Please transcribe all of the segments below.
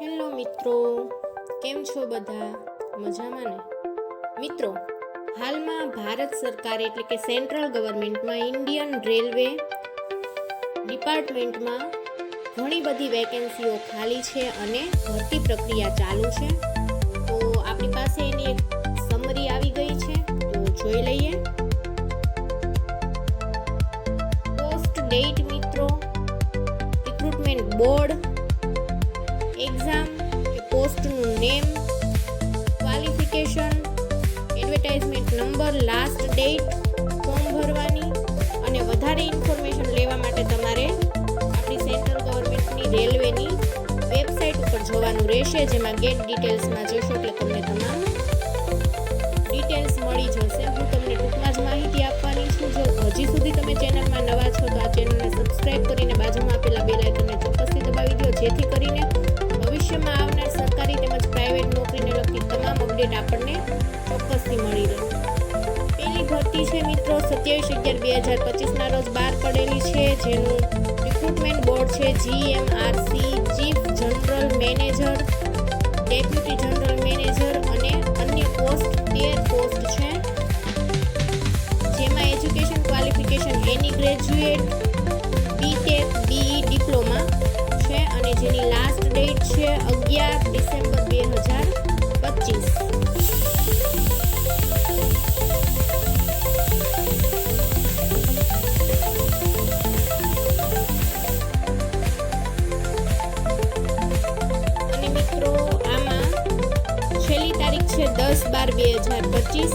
Hello મિત્રો, કેમ છો બધા? મજામાં ને? મિત્રો, હાલમાં ભારત સરકાર એટલે કે સેન્ટ્રલ ગવર્મેન્ટમાં ઇન્ડિયન રેલવે ડિપાર્ટમેન્ટમાં ઘણી બધી વેકેન્સીઓ ખાલી છે અને ભરતી પ્રક્રિયા ચાલુ છે. તો આપણી પાસે એની એક સમરી આવી ગઈ છે. Name qualification advertisement number last date form ભરવાની અને વધારે ઇન્ફોર્મેશન લેવા માટે તમારે આપણી સેન્ટ્રલ ગવર્મેન્ટની રેલવેની વેબસાઇટ ઉપર જોવાનું રહેશે, જેમાં ગેટ ડિટેલ્સમાં જોશો એટલે તમને તમામ ડિટેલ્સ મળી જશે. હું તમને ટૂંકમાં જ માહિતી આપવાની છું. જો હજી સુધી તમે ચેનલમાં નવા છો તો આ ચેનલને સબસ્ક્રાઇબ કરીને બાજુમાં આપેલા બે લાઇકનને ચોક્કસથી દબાવી દો, જેથી કરીને ભવિષ્યમાં આવનાર સરકારી તેમજ પ્રાઇવેટ નોકરીને લગતી તમામ અપડેટ આપણને ચોક્કસથી મળી રહે. પેલી ભરતી છે મિત્રો સત્યાવીસ અગિયાર બે હજાર પચીસના રોજ બહાર પડેલી છે, જેનું રિક્રુટમેન્ટ બોર્ડ છે GMRC chief general manager deputy general manager અને અન્ય પોસ્ટ તેર પોસ્ટ છે. જેમાં એજ્યુકેશન ક્વોલિફિકેશન એની ગ્રેજ્યુએટ અગિયાર ડિસેમ્બર બે હજાર પચીસ. અને મિત્રો, આમાં છેલ્લી તારીખ છે દસ બાર બે હજાર પચીસ.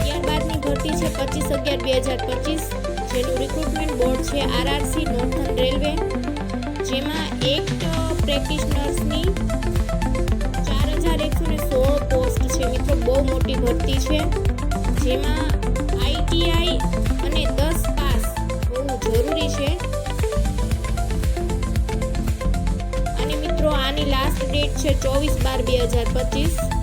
ત્યારબાદની ભરતી છે પચીસ અગિયાર બે હજાર પચીસ. જેનું રિક્રુટમેન્ટ બોર્ડ છે આરઆરસી નોર્થન રેલવે જેમાં એક્ટ પ્રેક્ટિશનર્સની ચાર હજાર એકસો ને સો પોસ્ટ છે. મિત્રો, બહુ મોટી ભરતી છે. જેમાં આઈટીઆઈ અને દસ પાસ હોવું જરૂરી છે. અને મિત્રો, આની લાસ્ટ ડેટ છે ચોવીસ બાર બે હજાર પચીસ.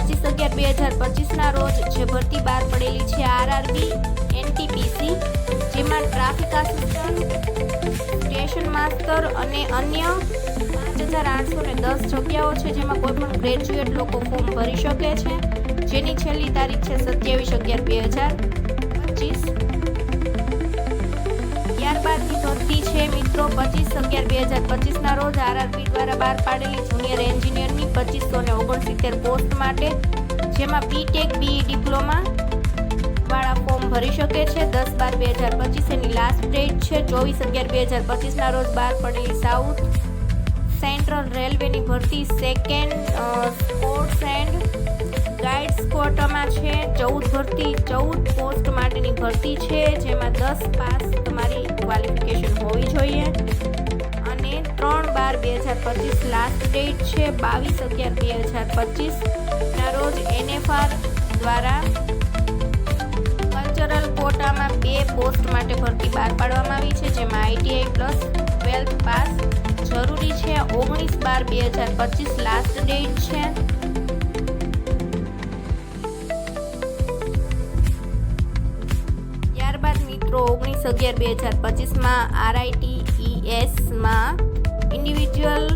પચીસ અગિયાર બે હજાર પચીસના રોજ જે ભરતી બહાર પડેલી છે આરઆરબી એનટીપીસી જેમાં ટ્રાફિક આસિસ્ટન્ટ સ્ટેશન માસ્ટર અને અન્ય પાંચ હજાર આઠસો ને દસ જગ્યાઓ છે જેમાં કોઈપણ ગ્રેજ્યુએટ લોકો ફોર્મ ભરી શકે છે. જેની છેલ્લી તારીખ છે સત્યાવીસ અગિયાર બે હજાર પચીસ. છે મિત્રો પચીસ અગિયાર બે હજાર પચીસના રોજ આરઆરબી દ્વારા બહાર પાડેલી જુનિયર એન્જિનિયરની પચીસો ને ઓગણસિત્તેર પોસ્ટ માટે, જેમાં બીટેક બીઈ ડિપ્લોમા વાળા ફોર્મ ભરી શકે છે. દસ બાર બે હજાર પચીસ એની લાસ્ટ ડેટ છે. ચોવીસ અગિયાર બે હજાર પચીસના રોજ બહાર પડેલી સાઉથ સેન્ટ્રલ રેલવેની ભરતી સેકન્ડ સ્પોર્ટ્સ એન્ડ ગાઈડ છે, ચૌદ ભરતી, ચૌદ પોસ્ટ માટેની ભરતી છે, જેમાં દસ પાસ તમારી ક્વોલિફિકેશન હોવી જોઈએ. અને ત્રણ બાર બે હજાર પચીસ લાસ્ટ ડેટ છે, બાવીસ અગિયાર બે હજાર પચીસના રોજ એનએફઆર દ્વારા કલ્ચરલ કોટામાં બે પોસ્ટ માટે ભરતી બહાર પાડવામાં આવી છે, જેમાં આઈટીઆઈ પ્લસ ટ્વેલ્થ પાસ જરૂરી છે, ઓગણીસ બાર બે હજાર પચીસ લાસ્ટ ડેટ છે. અગિયાર, બે હજાર પચીસમાં આરઆઈટીઈએસમાં ઇન્ડિવિજ્યુઅલ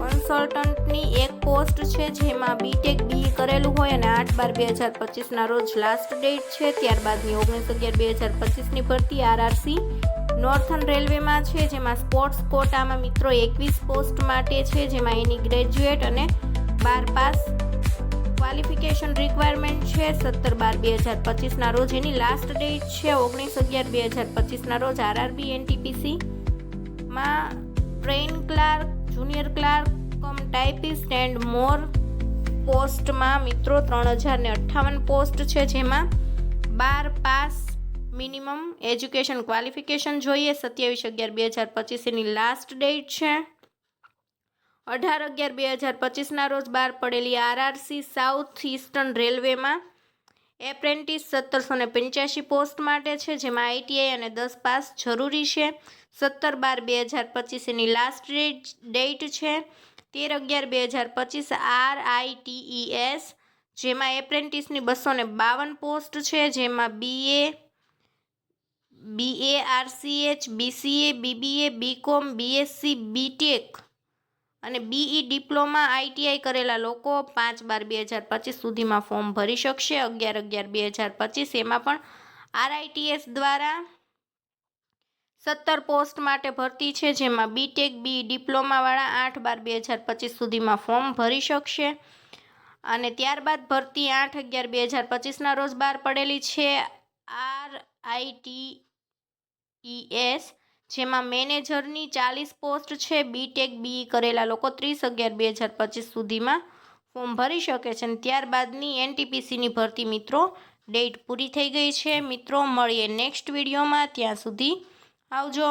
કન્સલ્ટન્ટની એક પોસ્ટ છે, જેમાં બીટેક બી કરેલું હોય અને આઠ બાર, બે હજાર પચીસના રોજ લાસ્ટ ડેટ છે. ત્યારબાદની ઓગણીસ અગિયાર, બે હજાર પચીસની ભરતી આરઆરસી નોર્થન રેલવેમાં છે, જેમાં સ્પોર્ટ્સ કોટામાં મિત્રો એકવીસ પોસ્ટ માટે છે, જેમાં એની ગ્રેજ્યુએટ અને બાર પાસ ક્વોલિફિકેશન રિક્વાયરમેન્ટ છે સત્તર બાર બે હજાર પચીસના રોજ એની લાસ્ટ ડેટ છે ઓગણીસ અગિયાર બે હજાર પચીસના રોજ RRB એનટીપીસીમાં train clerk junior clerk cum typist and more પોસ્ટમાં મિત્રો ત્રણ હજાર ને અઠ્ઠાવન પોસ્ટ છે જેમાં બાર પાસ મિનિમમ એજ્યુકેશન ક્વોલિફિકેશન જોઈએ, સત્યાવીસ અગિયાર બે હજાર પચીસ એની લાસ્ટ ડેટ છે. અઢાર અગિયાર બે હજાર પચીસના રોજ બહાર પડેલી આરઆરસી સાઉથ ઇસ્ટર્ન રેલવેમાં એપ્રેન્ટિસ સત્તરસો ને પંચ્યાસી પોસ્ટ માટે છે, જેમાં આઈટીઆઈ અને દસ પાસ જરૂરી છે. સત્તર બાર બે હજાર પચીસ એની લાસ્ટ ડેટ છે. તેર અગિયાર બે હજાર પચીસ આર આઈટીઈએસ જેમાં એપ્રેન્ટિસની બસો ને બાવન પોસ્ટ છે, જેમાં BA BA RCH BCA, BBA, BCom, BSc, BTech અને બીઈ ડિપ્લોમા આઈટીઆઈ કરેલા લોકો પાંચ બાર બે હજાર પચીસ સુધીમાં ફોર્મ ભરી શકશે. અગિયાર અગિયાર બે હજાર પચીસ એમાં પણ આરઆઈટીએસ દ્વારા સત્તર પોસ્ટ માટે ભરતી છે, જેમાં બીટેક બી ડિપ્લોમાવાળા આઠ બાર બે હજાર પચીસ સુધીમાં ફોર્મ ભરી શકશે. અને ત્યારબાદ ભરતી આઠ અગિયાર બે હજાર પચીસના રોજ બહાર પડેલી છે R I T E ES જેમાં મેનેજરની ચાલીસ પોસ્ટ છે બીટેક બી કરેલા લોકો ત્રીસ અગિયાર બે હજાર પચીસ સુધીમાં ફોર્મ ભરી શકે છે અને ત્યારબાદની એનટીપીસીની ભરતી મિત્રો ડેટ પૂરી થઈ ગઈ છે. મિત્રો, મળીએ નેક્સ્ટ વિડીયોમાં. ત્યાં સુધી આવજો.